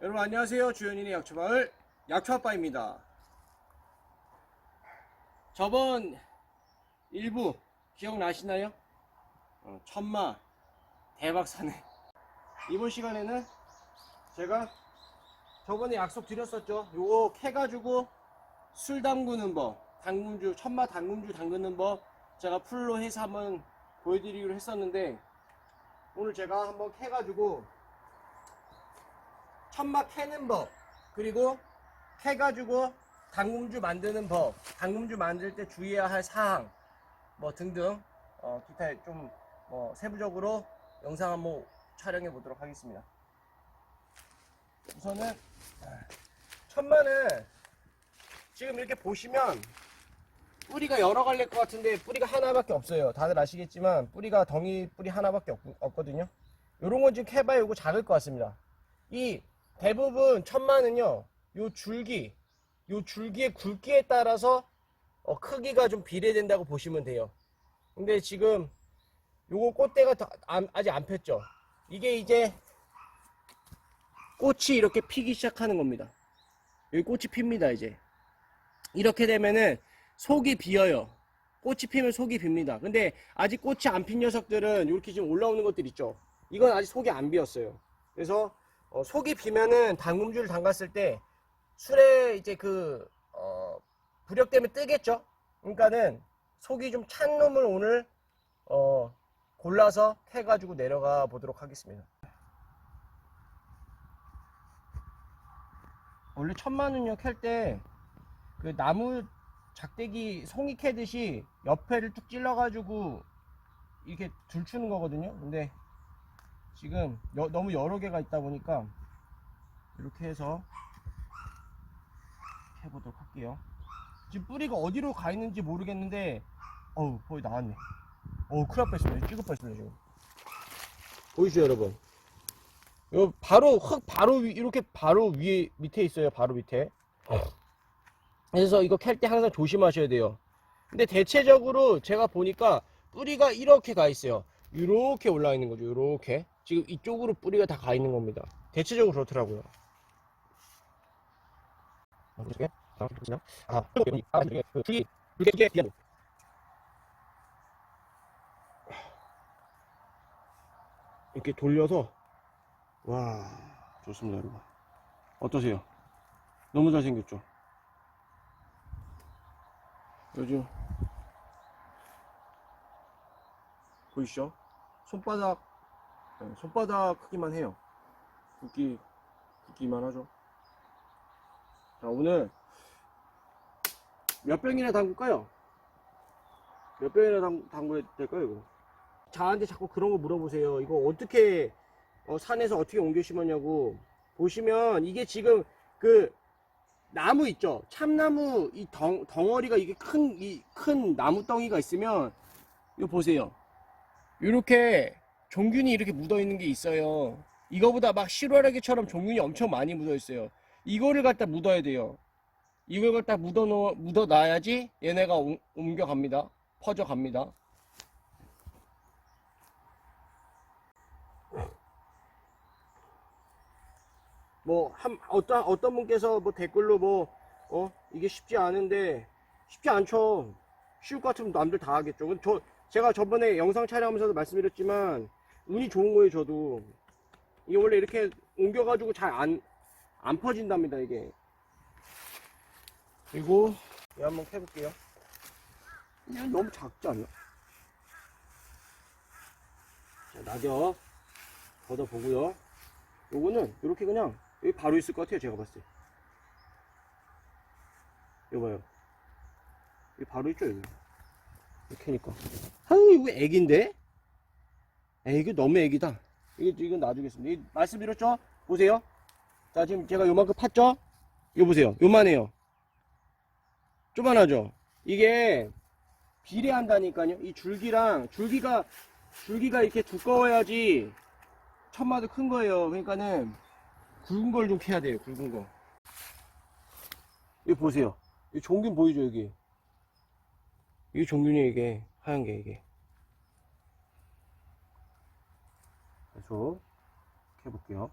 여러분 안녕하세요. 주현인의 약초마을 약초아빠입니다. 저번 일부 기억나시나요? 어, 천마 대박사네. 이번 시간에는 제가 저번에 약속 드렸었죠. 요거 캐가지고 술 담그는 법, 당금주, 천마 당금주 담그는 법 제가 풀로 해서 한번 보여드리기로 했었는데 오늘 제가 한번 캐가지고 천마 캐는 법 그리고 캐가지고 당금주 만드는 법 당금주 만들 때 주의해야 할 사항 뭐 등등 어, 기타 좀 뭐 세부적으로 영상 한번 촬영해 보도록 하겠습니다. 우선은 천마는 지금 이렇게 보시면 뿌리가 여러 갈래일 것 같은데 뿌리가 하나밖에 없어요. 다들 아시겠지만 뿌리가 덩이 뿌리 하나밖에 없, 없거든요. 요런 건 지금 캐봐야 이거 작을 것 같습니다. 이 대부분 천마는요, 요 줄기, 요 줄기의 굵기에 따라서 어, 크기가 좀 비례된다고 보시면 돼요. 근데 지금 요거 꽃대가 더 안- 아직 안 폈죠. 이게 이제 꽃이 이렇게 피기 시작하는 겁니다. 여기 꽃이 핍니다, 이제. 이렇게 되면은 속이 비어요. 꽃이 피면 속이 빕니다. 근데 아직 꽃이 안 핀 녀석들은 이렇게 지금 올라오는 것들 있죠. 이건 아직 속이 안 비었어요. 그래서 어, 속이 비면은 당금주를 담갔을 때 술에 이제 그 어, 부력 때문에 뜨겠죠. 그러니까는 속이 좀 찬 놈을 오늘 어, 골라서 캐가지고 내려가 보도록 하겠습니다. 원래 천마는요 캘때그 나무 작대기 송이 캐듯이 옆에를 쭉 찔러가지고 이렇게 들추는 거거든요. 근데 지금 여- 너무 여러 개가 있다 보니까 이렇게 해서 해보도록 할게요. 지금 뿌리가 어디로 가 있는지 모르겠는데 어우 거의 나왔네. 어우 큰일 날 뻔했습니다. 찍을 뻔했습니다 지금. 보이시죠 여러분? 요 바로 흙 바로 위, 이렇게 바로 위에 밑에 있어요. 바로 밑에. 그래서 이거 캘 때 항상 조심하셔야 돼요. 근데 대체적으로 제가 보니까 뿌리가 이렇게 가 있어요. 이렇게 올라 있는 거죠. 이렇게 지금 이쪽으로 뿌리가 다 가 있는 겁니다. 대체적으로 그렇더라고요. 아. 아, 아, 그 줄기 이게 비하도. 이렇게 돌려서 와 좋습니다, 여러분. 어떠세요? 너무 잘생겼죠? 요즘 보이시죠? 손바닥 네, 손바닥 크기만 해요. 굵기 굵기만 하죠. 자 오늘 몇 병이나 담글까요? 몇 병이나 담, 담그야 될까요 이거? 저한테 자꾸 그런 거 물어보세요. 이거 어떻게 어, 산에서 어떻게 옮겨 심었냐고 보시면 이게 지금 그 나무 있죠? 참나무 이 덩, 덩어리가 이게 큰 이 큰 나무 덩이가 있으면 이거 보세요. 이렇게 종균이 이렇게 묻어 있는 게 있어요. 이거보다 막 실화라기처럼 종균이 엄청 많이 묻어 있어요. 이거를 갖다 묻어야 돼요. 이걸 갖다 묻어 놓 묻어 놔야지 얘네가 옮- 옮겨갑니다. 퍼져 갑니다. 뭐 한 어떤 어떤 분께서 뭐 댓글로 뭐 어 이게 쉽지 않은데 쉽지 않죠. 쉬울 것 같으면 남들 다 하겠죠. 저 제가 저번에 영상 촬영하면서도 말씀드렸지만 운이 좋은 거예요, 저도. 이게 원래 이렇게 옮겨가지고 잘 안 안 퍼진답니다, 이게. 그리고 이 한번 캐볼게요. 이거 너무 작지 않나? 자, 낙엽 걷어보고요. 요거는 이렇게 그냥 여기 바로 있을 것 같아요, 제가 봤을 때. 이거 봐요. 여기 바로 있죠, 여기. 이렇게 하니까. 아유, 이거 애기인데? 이거 너무 애기다. 이거, 이건 놔두겠습니다. 이 말씀드렸죠? 보세요. 자, 지금 제가 요만큼 팠죠? 이거 보세요. 요만해요. 쪼만하죠? 이게 비례한다니까요. 이 줄기랑, 줄기가, 줄기가 이렇게 두꺼워야지 천마도 큰 거예요. 그러니까는 굵은 걸 좀 캐야 돼요. 굵은 거. 이거 보세요. 이 종균 보이죠, 여기? 이게 종균이 이게, 하얀 게 이게. 단추 해볼게요.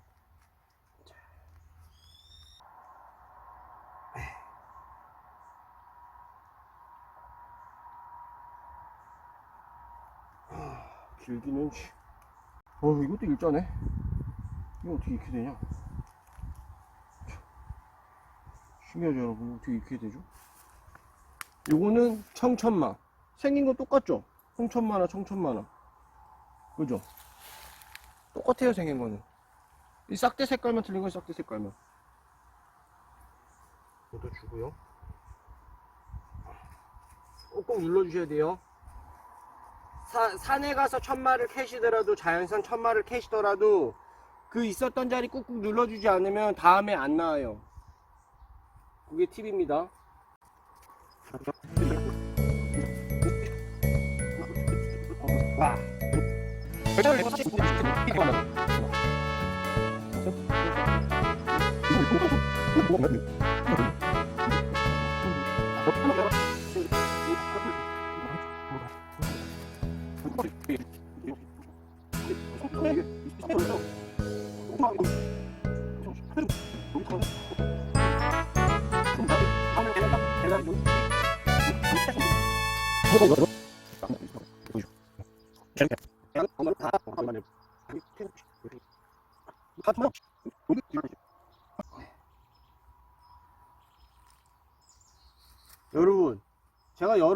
길기는 어 이것도 일자네. 이거 어떻게 이렇게 되냐? 신기하죠 여러분. 어떻게 이렇게 되죠? 이거는 청천마. 생긴 거 똑같죠? 홍천마나 청천마나. 그죠? 똑같아요 생긴 거는 이 싹대 색깔만 틀린 건 싹대 색깔만 이것도 주고요 꼭꼭 눌러주셔야 돼요 사- 산에 가서 천마를 캐시더라도 자연산 천마를 캐시더라도 그 있었던 자리 꾹꾹 눌러주지 않으면 다음에 안 나와요. 그게 팁입니다. 와. 여러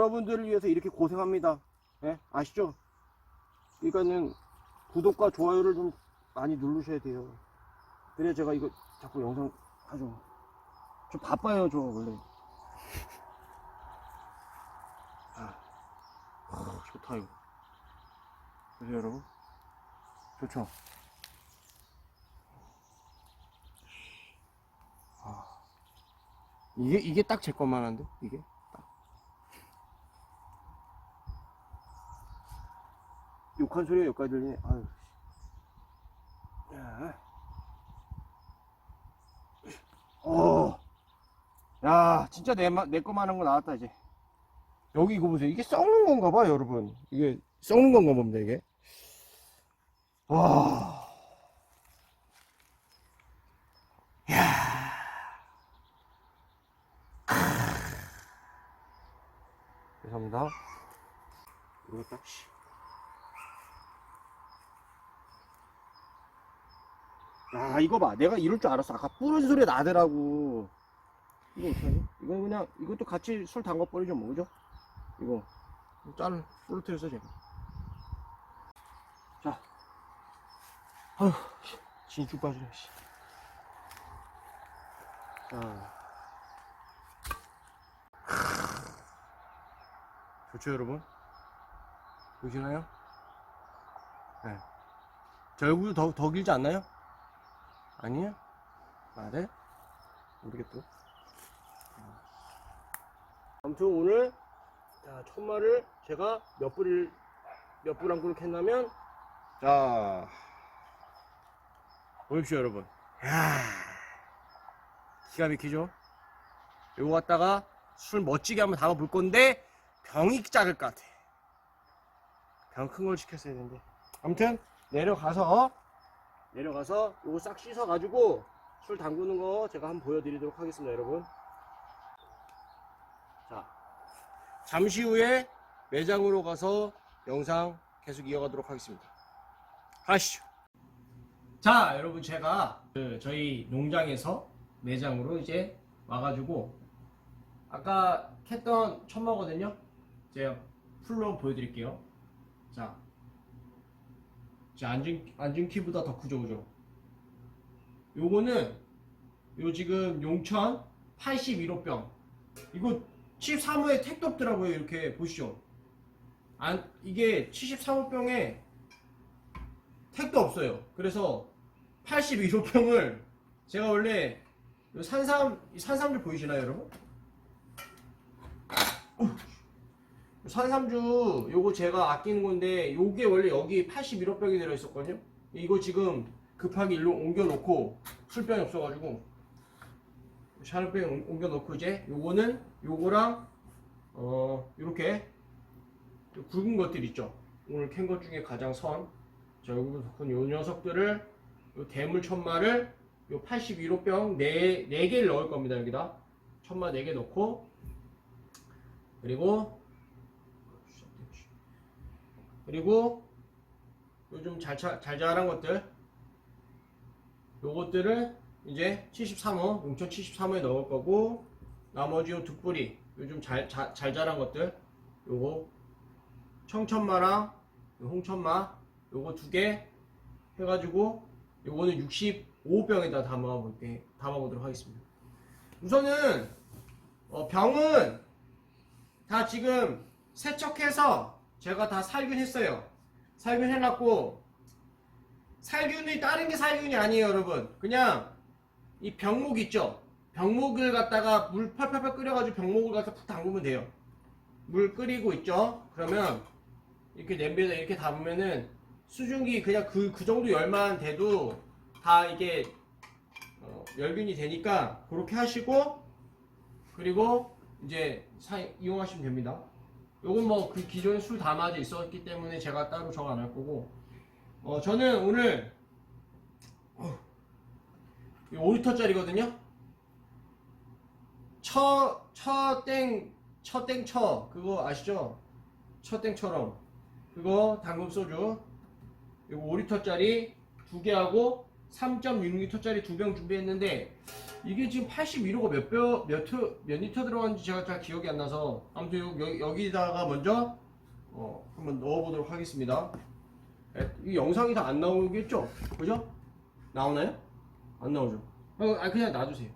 여러분들을 위해서 이렇게 고생합니다. 예? 아시죠? 그러니까는 구독과 좋아요를 좀 많이 누르셔야 돼요. 그래야 제가 이거 자꾸 영상 하죠. 저 바빠요, 저 원래. 아, 아, 좋다 이거. 그죠 여러분? 좋죠? 아, 이게 이게 딱 제 것만 한데 이게 욕한 소리가 여기까지 들리네. 아유. 야. 어. 야, 진짜 내, 마- 내 거만 한거 나왔다, 이제. 여기 이거 보세요. 이게 썩는 건가 봐, 여러분. 이게 썩는 건가 봅니다, 이게. 와. 야. 죄송합니다. 이거 딱, 씨. 야, 이거 봐. 내가 이럴 줄 알았어. 아까 뿌린 소리 나더라고. 이거 어떡하지? 이거 그냥, 이것도 같이 술 담가버리죠, 뭐, 그죠? 이거. 짠, 부러뜨려서 제가. 자. 아휴, 진쭉 빠지네, 씨. 자. 좋죠, 여러분? 보시나요? 네. 저 얼굴 더, 더 길지 않나요? 아니야? 말해? 모르겠다. 아무튼 오늘 자 천마를 제가 몇 불을 몇불한 그릇 했냐면 자 보십시오 여러분. 야 기가 막히죠? 요거 갖다가 술 멋지게 한번 담아 볼 건데 병이 작을 것 같아. 병 큰 걸 시켰어야 되는데. 아무튼 내려가서 내려가서 요거 싹 씻어 가지고 술 담그는 거 제가 한번 보여드리도록 하겠습니다 여러분. 자 잠시 후에 매장으로 가서 영상 계속 이어가도록 하겠습니다. 가시죠. 자 여러분 제가 그 저희 농장에서 매장으로 이제 와가지고 아까 캤던 천마거든요. 제가 풀로 보여드릴게요. 자 자, 앉은, 앉은 키보다 더 크죠, 그죠? 요거는, 요 지금 용천 81호병. 이거 73호에 택도 없더라고요, 이렇게 보시죠. 안, 이게 73호병에 택도 없어요. 그래서 81호병을 제가 원래 요 산삼, 이 산삼주 보이시나요, 여러분? 산삼주 요거 제가 아끼는 건데 요게 원래 여기 81호병이 들어있었거든요. 이거 지금 급하게 일로 옮겨놓고 술병이 없어가지고 샤르병 옮겨놓고 이제 요거는 요거랑 어 요렇게 굵은 것들 있죠. 오늘 캔 것 중에 가장 선. 자, 여기부터 요 녀석들을 요 대물 천마를 요 81호병 4, 4개를 넣을 겁니다 여기다. 천마 4개 넣고 그리고 그리고 요즘 잘, 자, 잘 자란 것들 요것들을 이제 73호 용천 73호에 넣을 거고 나머지 요두 뿌리 요즘 잘, 자, 잘 자란 것들 요거 청천마랑 요 홍천마 요거 두 개 해가지고 요거는 65병에다 담아볼게 담아보도록 하겠습니다. 우선은 어, 병은 다 지금 세척해서 제가 다 살균했어요. 살균 해놨고 살균이 다른 게 살균이 아니에요 여러분. 그냥 이 병목 있죠? 병목을 갖다가 물 팔팔팔 끓여가지고 병목을 갖다 푹 담그면 돼요. 물 끓이고 있죠? 그러면 이렇게 냄비에다 이렇게 담으면은 수증기 그냥 그, 그 정도 열만 돼도 다 이게 어, 열균이 되니까 그렇게 하시고 그리고 이제 사, 이용하시면 됩니다 요건 뭐 그 기존에 술 담아져 있었기 때문에 제가 따로 저거 안 할 거고. 어 저는 오늘 어, 5리터짜리거든요? 처, 처땡, 처땡처 그거 아시죠? 처땡처럼. 그거 당금 소주. 이거 5리터짜리 두 개 하고 3.6리터짜리 두 병 준비했는데 이게 지금 81호가 몇, 뼈, 몇, 트- 몇 리터 들어갔는지 제가 잘 기억이 안 나서 아무튼 요- 여기, 여기 다가 먼저 어, 한번 넣어보도록 하겠습니다 에, 이 영상이 다 안 나오겠죠? 그죠? 나오나요? 안 나오죠? 어, 아, 그냥 놔두세요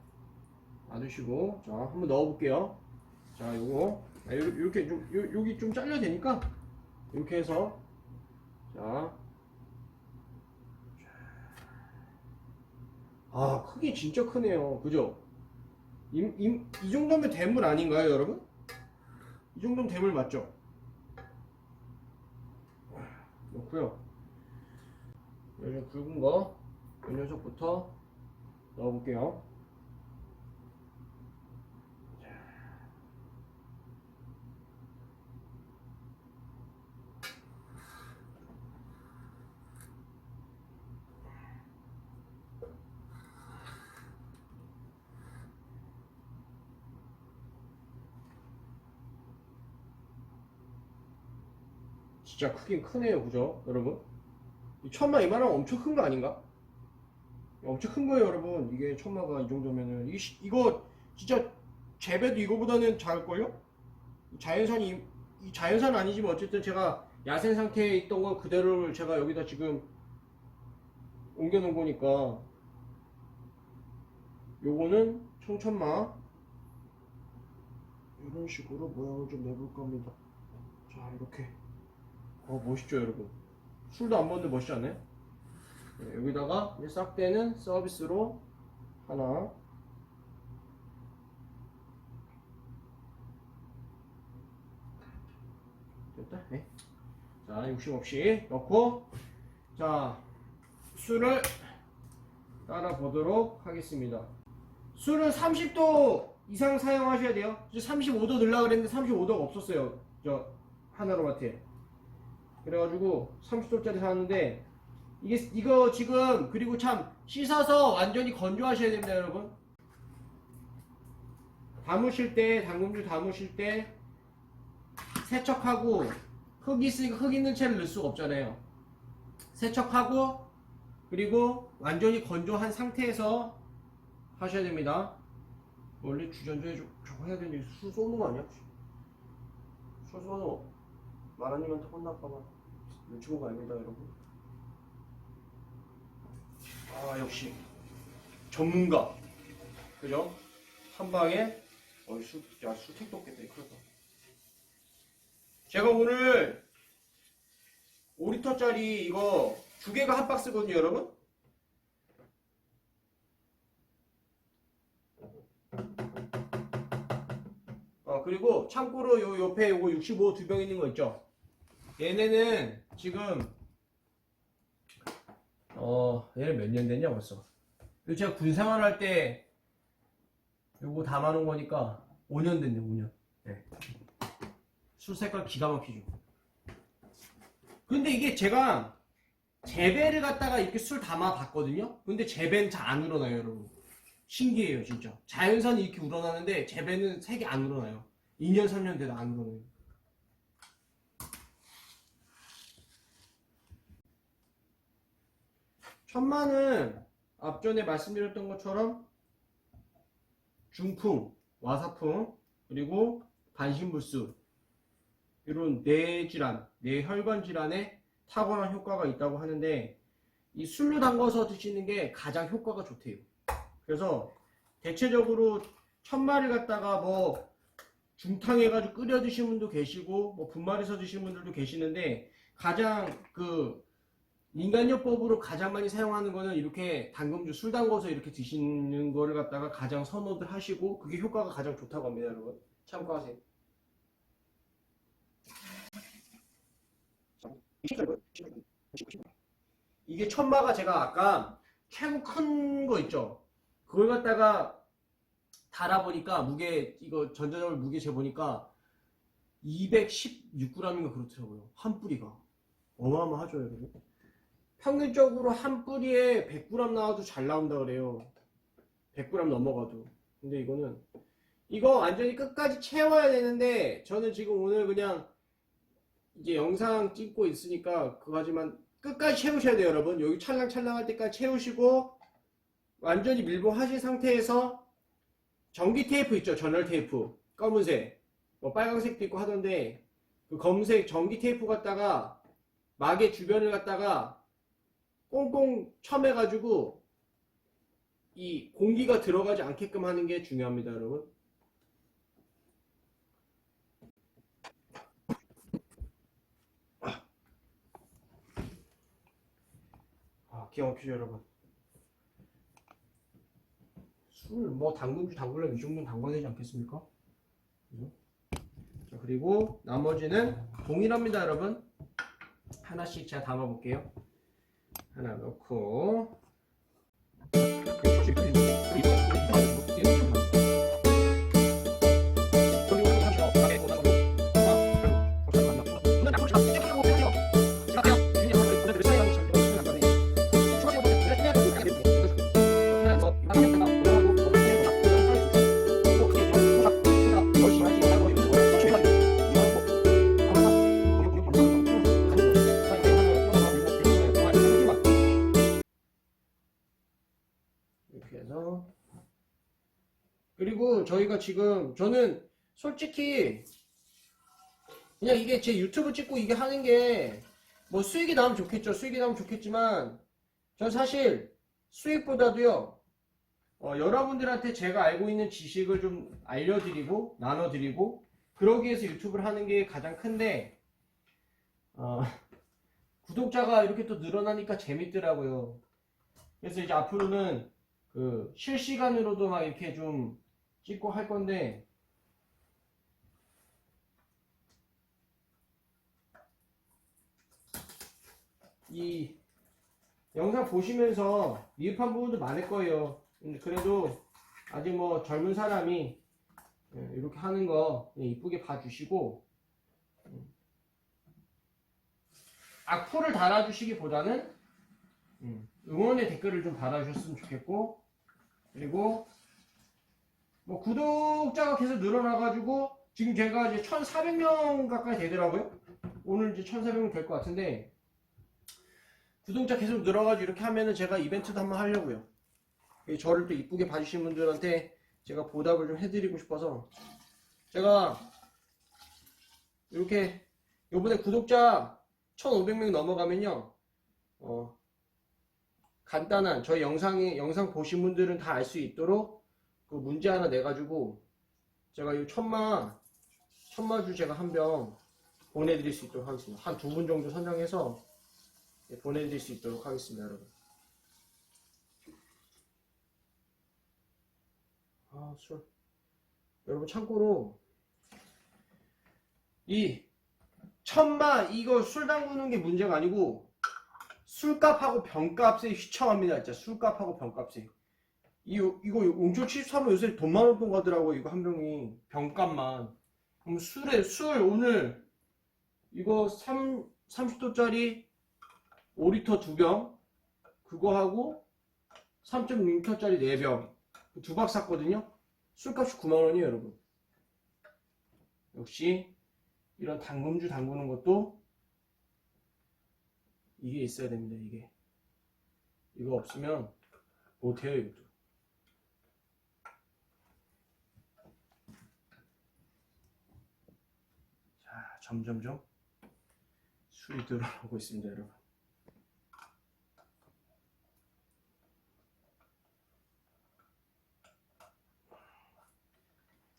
놔두시고 자 한번 넣어볼게요 자 요거 아, 요- 요렇게 좀 요, 여기 좀 잘려야 되니까 이렇게 해서 자 아, 크기 진짜 크네요. 그죠? 이, 이, 이 정도면 대물 아닌가요, 여러분? 이 정도면 대물 맞죠? 넣고요. 요즘 굵은 거, 이 녀석부터 넣어볼게요. 진짜 크긴 크네요, 그죠? 여러분? 이 천마 이만하면 엄청 큰 거 아닌가? 엄청 큰 거예요, 여러분. 이게 천마가 이 정도면은. 이, 시- 이거 진짜 재배도 이거보다는 작을걸요? 자연산이, 이- 이 자연산 아니지만 어쨌든 제가 야생 상태에 있던 거 그대로를 제가 여기다 지금 옮겨 놓은 거니까. 요거는 청천마. 이런 식으로 모양을 좀 내볼 겁니다. 자, 이렇게. 어 멋있죠 여러분. 술도 안 먹는데 멋있지 않나요? 네, 여기다가 싹대는 서비스로 하나. 됐다? 네. 자 욕심 없이 넣고. 자 술을 따라 보도록 하겠습니다. 술은 30도 이상 사용하셔야 돼요. 35도 넣으려고 그랬는데 35도가 없었어요. 저 하나로마트에 그래가지고 30도짜리 사왔는데 이게 이거 지금 그리고 참 씻어서 완전히 건조하셔야 됩니다 여러분. 담으실 때 당근주 담으실 때 세척하고 흙 있으니까 흙 있는 채를 넣을 수가 없잖아요. 세척하고 그리고 완전히 건조한 상태에서 하셔야 됩니다. 원래 주전자에 저- 저거 해야 되는데 술 쏘는 거 아니야? 술 쏘는 마라님한테 혼날까봐 눈치 보고 아닙니다 여러분. 아 역시. 전문가. 그죠? 한 방에 어이 술, 야 술택도 없겠다 큰일 났다. 제가 오늘 5리터짜리 이거 두 개가 한 박스거든요 여러분. 어 그리고 참고로 요 옆에 요거 65 두 병 있는 거 있죠 얘네는 지금 어 얘는 몇 년 됐냐 벌써? 이거 제가 군 생활 할 때 요거 담아놓은 거니까 5년 됐네 5년. 네. 술 색깔 기가 막히죠. 근데 이게 제가 재배를 갖다가 이렇게 술 담아 봤거든요? 근데 재배는 잘 안 우러나요 여러분. 신기해요 진짜. 자연산이 이렇게 우러나는데 재배는 색이 안 우러나요. 2년 3년 돼도 안 우러나요 천마는 앞전에 말씀드렸던 것처럼 중풍, 와사풍, 그리고 반신불수 이런 뇌질환, 뇌혈관 질환에 탁월한 효과가 있다고 하는데 이 술로 담궈서 드시는 게 가장 효과가 좋대요. 그래서 대체적으로 천마를 갖다가 뭐 중탕해가지고 끓여 드시는 분도 계시고 뭐 분말해서 드시는 분들도 계시는데 가장 그 인간요법으로 가장 많이 사용하는 거는 이렇게 당금주 술 담궈서 이렇게 드시는 거를 갖다가 가장 선호들 하시고 그게 효과가 가장 좋다고 합니다 여러분. 참고하세요. 이게 천마가 제가 아까 최고 큰 거 있죠? 그걸 갖다가 달아보니까 무게 이거 전자적으로 무게 재보니까 216g인가 그렇더라고요. 한 뿌리가. 어마어마하죠 여러분 평균적으로 한 뿌리에 100g 나와도 잘 나온다 그래요. 100g 넘어가도. 근데 이거는 이거 완전히 끝까지 채워야 되는데 저는 지금 오늘 그냥 이제 영상 찍고 있으니까 그거지만 끝까지 채우셔야 돼요 여러분. 여기 찰랑찰랑 할 때까지 채우시고 완전히 밀봉하신 상태에서 전기 테이프 있죠? 전열 테이프. 검은색. 뭐 빨강색도 있고 하던데 그 검은색 전기 테이프 갖다가 막의 주변을 갖다가 꽁꽁 첨해가지고 이 공기가 들어가지 않게끔 하는 게 중요합니다 여러분. 아 기가 막히죠 여러분. 술 뭐 당근주 이 정도는 담궈야 되지 않겠습니까? 자, 그리고 나머지는 동일합니다 여러분. 하나씩 제가 담아 볼게요 하나 넣고 지금 저는 솔직히 그냥 이게 제 유튜브 찍고 이게 하는 게 뭐 수익이 나면 좋겠죠. 수익이 나면 좋겠지만 전 사실 수익보다도요 어, 여러분들한테 제가 알고 있는 지식을 좀 알려드리고 나눠드리고 그러기 위해서 유튜브를 하는 게 가장 큰데 어, 구독자가 이렇게 또 늘어나니까 재밌더라고요. 그래서 이제 앞으로는 그 실시간으로도 막 이렇게 좀 찍고 할 건데 이 영상 보시면서 미흡한 부분도 많을 거예요. 그래도 아직 뭐 젊은 사람이 예, 이렇게 하는 거 예, 이쁘게 봐주시고 음, 악플을 달아주시기보다는 음, 응원의 댓글을 좀 달아주셨으면 좋겠고 그리고 뭐 구독자가 계속 늘어나가지고 지금 제가 이제 1,400명 가까이 되더라고요. 오늘 이제 1,400명 될 것 같은데 구독자 계속 늘어가지고 이렇게 하면은 제가 이벤트도 한번 하려고요. 이 저를 또 이쁘게 봐주신 분들한테 제가 보답을 좀 해드리고 싶어서 제가 이렇게 요번에 구독자 1,500명 넘어가면요. 어, 간단한 저희 영상에 영상 보신 분들은 다 알 수 있도록 그 문제 하나 내 가지고 제가 이 천마 천마주 제가 한 병 보내드릴 수 있도록 하겠습니다. 한 두 분 정도 선정해서 예, 보내드릴 수 있도록 하겠습니다, 여러분. 아 술. 여러분 참고로 이 천마 이거 술 담그는 게 문제가 아니고 술값하고 병값에 휘청합니다. 진짜 술값하고 병값에. 이, 이거 옹초 73원 요새 돈 많은 돈 가더라고요. 이거 한 병이. 병값만. 그럼 술에, 술 오늘 이거 3, 30도짜리 5리터 두 병. 그거 하고 3.6리터짜리 4병. 두 박 샀거든요. 술값이 9만원이에요, 여러분. 역시 이런 당금주 담그는 것도 이게 있어야 됩니다, 이게. 이거 없으면 못해요 이것도 자 점점점 술이 들어오고 있습니다 여러분.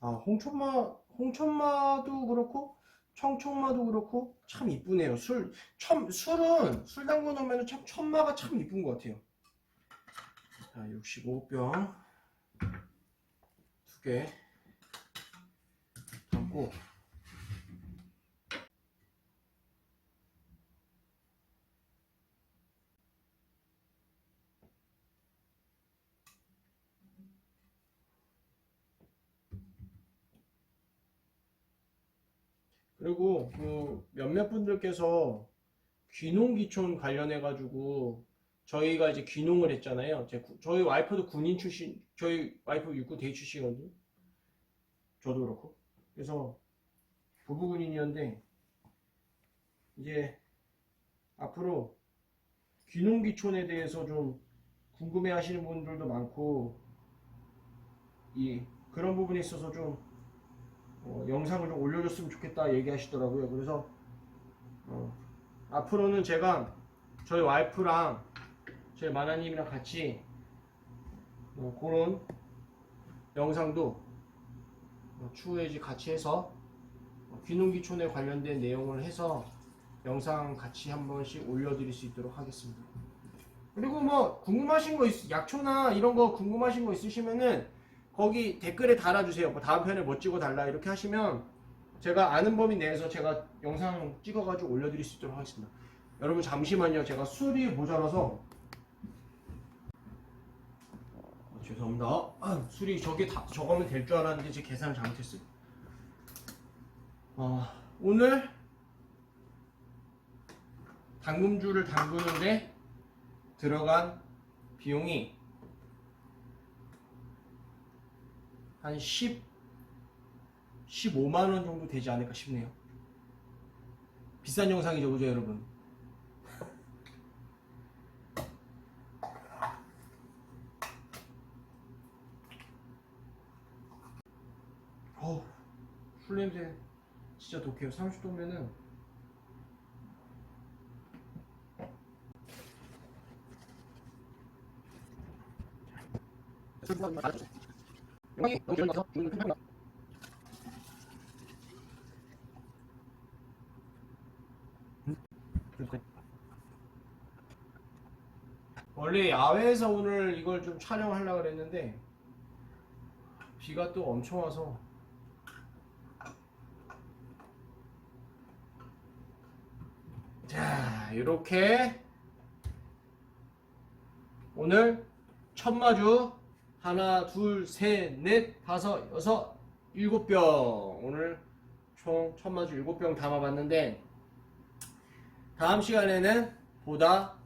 아 홍천마 홍천마도 그렇고 청청마도 그렇고 참 이쁘네요. 술 천, 술은 술 담궈 놓으면 참 천마가 참 이쁜 것 같아요. 자 65병 두 개 담고 그리고 그 몇몇 분들께서 귀농귀촌 관련해 가지고 저희가 이제 귀농을 했잖아요. 제 구- 저희 와이프도 군인 출신, 저희 와이프 육군 대위 출신이거든요. 저도 그렇고. 그래서 부부 군인이었는데 이제 앞으로 귀농귀촌에 대해서 좀 궁금해 하시는 분들도 많고 이 그런 부분에 있어서 좀 어, 영상을 좀 올려줬으면 좋겠다 얘기하시더라고요. 그래서 어, 앞으로는 제가 저희 와이프랑 저희 마나님이랑 같이 어, 그런 영상도 어, 추후에 같이 해서 어, 귀농귀촌에 관련된 내용을 해서 영상 같이 한 번씩 올려드릴 수 있도록 하겠습니다. 그리고 뭐 궁금하신 거 있, 약초나 이런 거 궁금하신 거 있으시면은 거기 댓글에 달아주세요. 뭐 다음 편에 뭐 찍어 달라 이렇게 하시면 제가 아는 범위 내에서 제가 영상 찍어가지고 올려드릴 수 있도록 하겠습니다. 여러분 잠시만요. 제가 술이 모자라서 어, 죄송합니다. 아, 술이 저게 다 저거면 될 줄 알았는데 제 계산을 잘못했어요. 어, 오늘 당금주를 담그는데 들어간 비용이 한 10, 15만 원 정도 되지 않을까 싶네요. 비싼 영상이죠, 그죠, 여러분? 어우, 술 냄새 진짜 독해요. 30도면은 원래 야외에서 오늘 이걸 좀 촬영하려고 그랬는데 비가 또 엄청 와서 자 이렇게 오늘 천마주 하나 둘 셋 넷 다섯 여섯 일곱 병. 오늘 총 천마주 일곱 병 담아봤는데 다음 시간에는 보다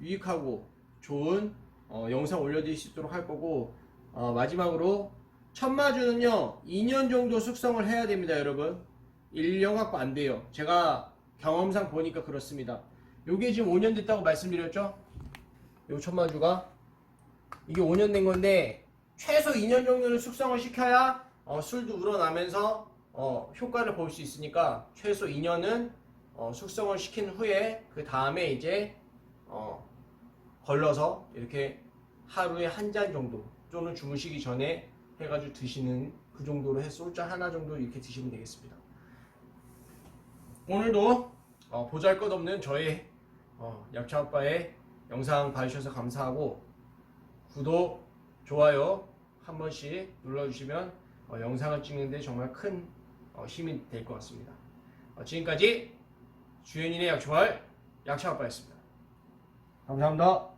유익하고 좋은 어, 영상 올려드릴 수 있도록 할 거고 어, 마지막으로 천마주는요 2년 정도 숙성을 해야 됩니다 여러분. 1년 갖고 안 돼요. 제가 경험상 보니까 그렇습니다. 요게 지금 5년 됐다고 말씀드렸죠? 요 천마주가? 이게 5년 된 건데 최소 2년 정도는 숙성을 시켜야 어, 술도 우러나면서 어, 효과를 볼 수 있으니까 최소 2년은 어, 숙성을 시킨 후에 그 다음에 이제 어, 걸러서 이렇게 하루에 한 잔 정도 또는 주무시기 전에 해가지고 드시는 그 정도로 해서 솔잔 하나 정도 이렇게 드시면 되겠습니다. 오늘도 어, 보잘것없는 저의 어, 약차 아빠의 영상 봐주셔서 감사하고 구독, 좋아요 한 번씩 눌러주시면 어, 영상을 찍는데 정말 큰 어, 힘이 될 것 같습니다. 어, 지금까지 주연인의 약초할 약초 아빠였습니다. 감사합니다.